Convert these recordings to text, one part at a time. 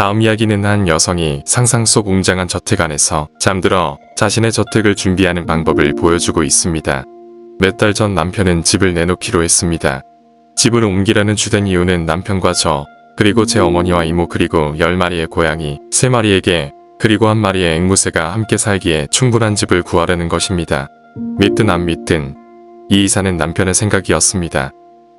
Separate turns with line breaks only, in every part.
다음 이야기는 한 여성이 상상 속 웅장한 저택 안에서 잠들어 자신의 저택을 준비하는 방법을 보여주고 있습니다. 몇 달 전 남편은 집을 내놓기로 했습니다. 집을 옮기라는 주된 이유는 남편과 저, 그리고 제 어머니와 이모 그리고 10마리의 고양이, 3마리에게 그리고 한 마리의 앵무새가 함께 살기에 충분한 집을 구하려는 것입니다. 믿든 안 믿든 이 이사는 남편의 생각이었습니다.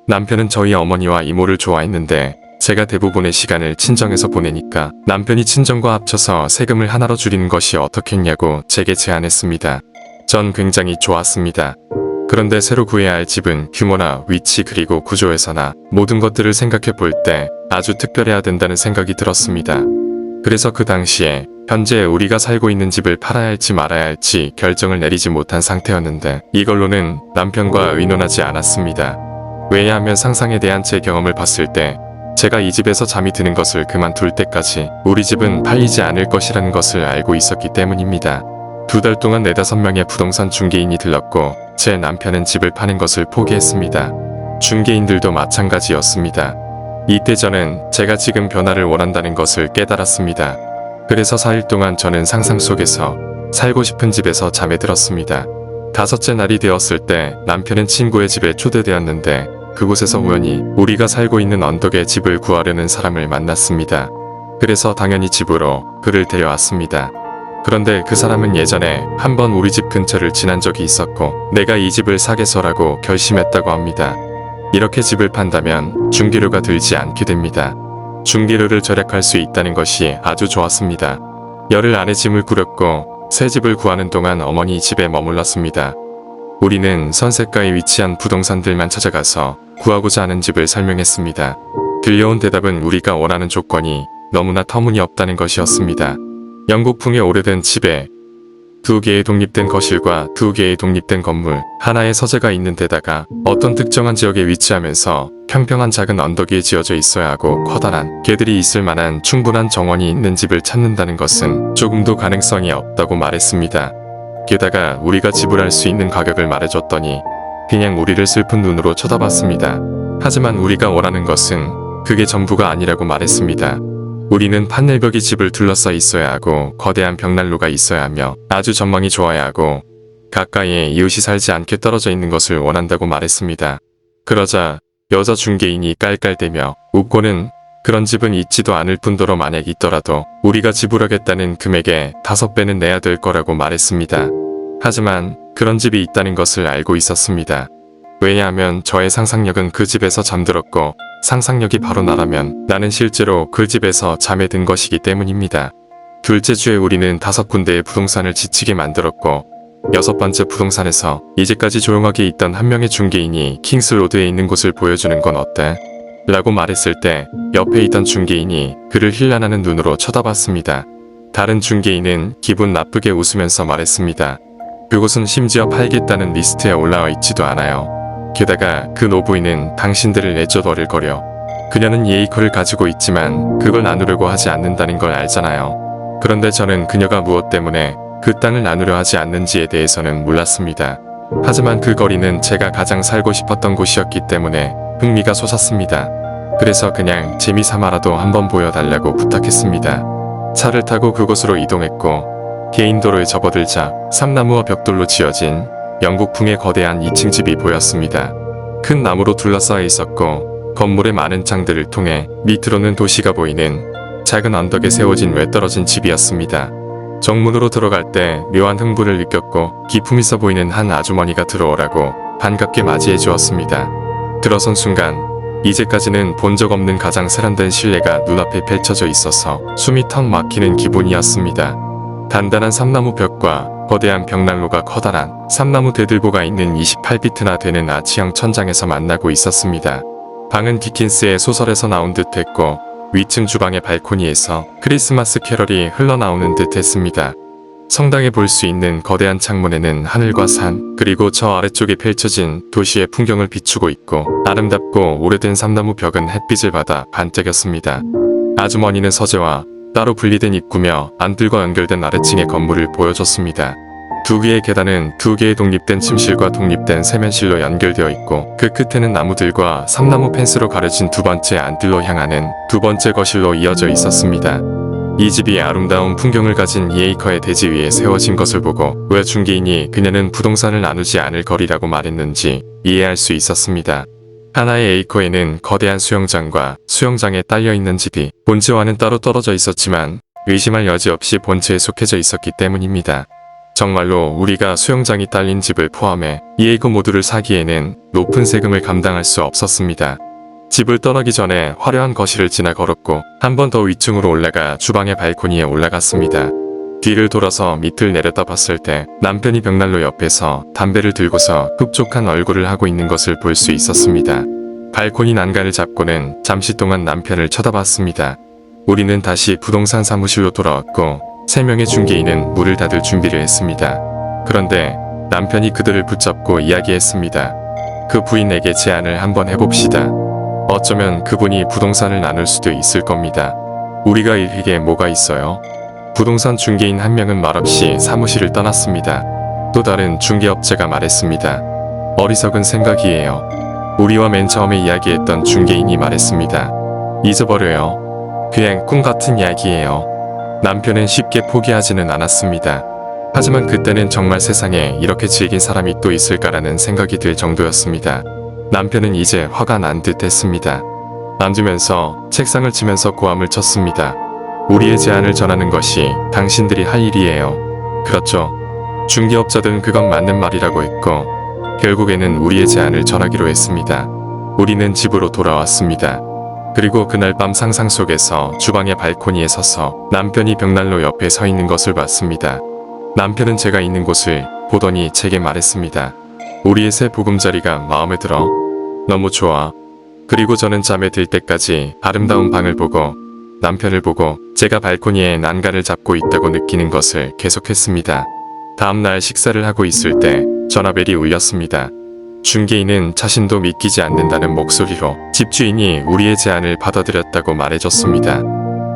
남편은 저희 어머니와 이모를 좋아했는데 제가 대부분의 시간을 친정에서 보내니까 남편이 친정과 합쳐서 세금을 하나로 줄이는 것이 어떻겠냐고 제게 제안했습니다. 전 굉장히 좋았습니다. 그런데 새로 구해야 할 집은 규모나 위치 그리고 구조에서나 모든 것들을 생각해 볼 때 아주 특별해야 된다는 생각이 들었습니다. 그래서 그 당시에 현재 우리가 살고 있는 집을 팔아야 할지 말아야 할지 결정을 내리지 못한 상태였는데 이걸로는 남편과 의논하지 않았습니다. 왜냐하면 상상에 대한 제 경험을 봤을 때 제가 이 집에서 잠이 드는 것을 그만둘 때까지 우리 집은 팔리지 않을 것이라는 것을 알고 있었기 때문입니다. 두 달 동안 네다섯 명의 부동산 중개인이 들렀고 제 남편은 집을 파는 것을 포기했습니다. 중개인들도 마찬가지였습니다. 이때 저는 제가 지금 변화를 원한다는 것을 깨달았습니다. 그래서 4일 동안 저는 상상 속에서 살고 싶은 집에서 잠에 들었습니다. 다섯째 날이 되었을 때 남편은 친구의 집에 초대되었는데 그곳에서 우연히 우리가 살고 있는 언덕에 집을 구하려는 사람을 만났습니다. 그래서 당연히 집으로 그를 데려왔습니다. 그런데 그 사람은 예전에 한번 우리 집 근처를 지난 적이 있었고 내가 이 집을 사겠어라고 결심했다고 합니다. 이렇게 집을 판다면 중개료가 들지 않게 됩니다. 중개료를 절약할 수 있다는 것이 아주 좋았습니다. 열흘 안에 짐을 꾸렸고 새 집을 구하는 동안 어머니 집에 머물렀습니다. 우리는 선셋가에 위치한 부동산들만 찾아가서 구하고자 하는 집을 설명했습니다. 들려온 대답은 우리가 원하는 조건이 너무나 터무니없다는 것이었습니다. 영국풍의 오래된 집에 두 개의 독립된 거실과 두 개의 독립된 건물, 하나의 서재가 있는 데다가 어떤 특정한 지역에 위치하면서 평평한 작은 언덕 위에 지어져 있어야 하고 커다란 개들이 있을 만한 충분한 정원이 있는 집을 찾는다는 것은 조금도 가능성이 없다고 말했습니다. 게다가 우리가 지불할 수 있는 가격을 말해줬더니 그냥 우리를 슬픈 눈으로 쳐다봤습니다. 하지만 우리가 원하는 것은 그게 전부가 아니라고 말했습니다. 우리는 판넬벽이 집을 둘러싸 있어야 하고 거대한 벽난로가 있어야 하며 아주 전망이 좋아야 하고 가까이에 이웃이 살지 않게 떨어져 있는 것을 원한다고 말했습니다. 그러자 여자 중개인이 깔깔대며 웃고는 그런 집은 있지도 않을 뿐더러 만약 있더라도 우리가 지불하겠다는 금액의 다섯 배는 내야 될 거라고 말했습니다. 하지만 그런 집이 있다는 것을 알고 있었습니다. 왜냐하면 저의 상상력은 그 집에서 잠들었고 상상력이 바로 나라면 나는 실제로 그 집에서 잠에 든 것이기 때문입니다. 둘째 주에 우리는 다섯 군데의 부동산을 지치게 만들었고 여섯 번째 부동산에서 이제까지 조용하게 있던 한 명의 중개인이 킹스로드에 있는 곳을 보여주는 건 어때? 라고 말했을 때 옆에 있던 중개인이 그를 힐난하는 눈으로 쳐다봤습니다. 다른 중개인은 기분 나쁘게 웃으면서 말했습니다. 그곳은 심지어 팔겠다는 리스트에 올라와 있지도 않아요. 게다가 그 노부인은 당신들을 애쭤버릴거려. 그녀는 예이커를 가지고 있지만 그걸 나누려고 하지 않는다는 걸 알잖아요. 그런데 저는 그녀가 무엇 때문에 그 땅을 나누려 하지 않는지에 대해서는 몰랐습니다. 하지만 그 거리는 제가 가장 살고 싶었던 곳이었기 때문에 흥미가 솟았습니다. 그래서 그냥 재미삼아라도 한번 보여달라고 부탁했습니다. 차를 타고 그곳으로 이동했고 개인 도로에 접어들자 삼나무와 벽돌로 지어진 영국풍의 거대한 2층 집이 보였습니다. 큰 나무로 둘러싸여 있었고 건물의 많은 창들을 통해 밑으로는 도시가 보이는 작은 언덕에 세워진 외떨어진 집이었습니다. 정문으로 들어갈 때 묘한 흥분을 느꼈고 기품 있어 보이는 한 아주머니가 들어오라고 반갑게 맞이해 주었습니다. 들어선 순간 이제까지는 본 적 없는 가장 세련된 실내가 눈앞에 펼쳐져 있어서 숨이 턱 막히는 기분이었습니다. 단단한 삼나무 벽과 거대한 벽난로가 커다란 삼나무 대들보가 있는 28비트나 되는 아치형 천장에서 만나고 있었습니다. 방은 디킨스의 소설에서 나온 듯 했고 위층 주방의 발코니에서 크리스마스 캐럴이 흘러나오는 듯 했습니다. 성당에 볼 수 있는 거대한 창문에는 하늘과 산, 그리고 저 아래쪽에 펼쳐진 도시의 풍경을 비추고 있고 아름답고 오래된 삼나무 벽은 햇빛을 받아 반짝였습니다. 아주머니는 서재와 따로 분리된 입구며 안들과 연결된 아래층의 건물을 보여줬습니다. 두 개의 계단은 두 개의 독립된 침실과 독립된 세면실로 연결되어 있고 그 끝에는 나무들과 삼나무 펜스로 가려진 두 번째 안뜰로 향하는 두 번째 거실로 이어져 있었습니다. 이 집이 아름다운 풍경을 가진 2에이커의 대지 위에 세워진 것을 보고 왜 중개인이 그녀는 부동산을 나누지 않을 거리라고 말했는지 이해할 수 있었습니다. 하나의 에이커에는 거대한 수영장과 수영장에 딸려 있는 집이 본체와는 따로 떨어져 있었지만 의심할 여지 없이 본체에 속해져 있었기 때문입니다. 정말로 우리가 수영장이 딸린 집을 포함해 2에이커 모두를 사기에는 높은 세금을 감당할 수 없었습니다. 집을 떠나기 전에 화려한 거실을 지나 걸었고 한 번 더 위층으로 올라가 주방의 발코니에 올라갔습니다. 뒤를 돌아서 밑을 내려다 봤을 때 남편이 벽난로 옆에서 담배를 들고서 흡족한 얼굴을 하고 있는 것을 볼 수 있었습니다. 발코니 난간을 잡고는 잠시 동안 남편을 쳐다봤습니다. 우리는 다시 부동산 사무실로 돌아왔고 세 명의 중개인은 문을 닫을 준비를 했습니다. 그런데 남편이 그들을 붙잡고 이야기했습니다. 그 부인에게 제안을 한번 해봅시다. 어쩌면 그분이 부동산을 나눌 수도 있을 겁니다. 우리가 잃을 게 뭐가 있어요? 부동산 중개인 한 명은 말없이 사무실을 떠났습니다. 또 다른 중개업체가 말했습니다. 어리석은 생각이에요. 우리와 맨 처음에 이야기했던 중개인이 말했습니다. 잊어버려요. 그냥 꿈 같은 이야기예요. 남편은 쉽게 포기하지는 않았습니다. 하지만 그때는 정말 세상에 이렇게 질긴 사람이 또 있을까라는 생각이 들 정도였습니다. 남편은 이제 화가 난 듯 했습니다. 앉으면서 책상을 치면서 고함을 쳤습니다. 우리의 제안을 전하는 것이 당신들이 할 일이에요. 그렇죠. 중개업자들은 그건 맞는 말이라고 했고, 결국에는 우리의 제안을 전하기로 했습니다. 우리는 집으로 돌아왔습니다. 그리고 그날 밤 상상 속에서 주방의 발코니에 서서 남편이 벽난로 옆에 서 있는 것을 봤습니다. 남편은 제가 있는 곳을 보더니 제게 말했습니다. 우리의 새 보금자리가 마음에 들어. 너무 좋아. 그리고 저는 잠에 들 때까지 아름다운 방을 보고 남편을 보고 제가 발코니에 난간을 잡고 있다고 느끼는 것을 계속했습니다. 다음날 식사를 하고 있을 때 전화벨이 울렸습니다. 중개인은 자신도 믿기지 않는다는 목소리로 집주인이 우리의 제안을 받아들였다고 말해줬습니다.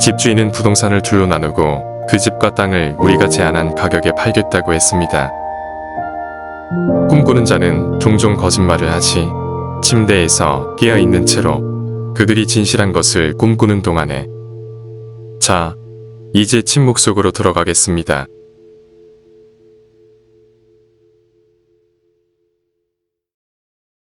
집주인은 부동산을 둘로 나누고 그 집과 땅을 우리가 제안한 가격에 팔겠다고 했습니다. 꿈꾸는 자는 종종 거짓말을 하지. 침대에서 깨어 있는 채로 그들이 진실한 것을 꿈꾸는 동안에 자, 이제 침묵 속으로 들어가겠습니다.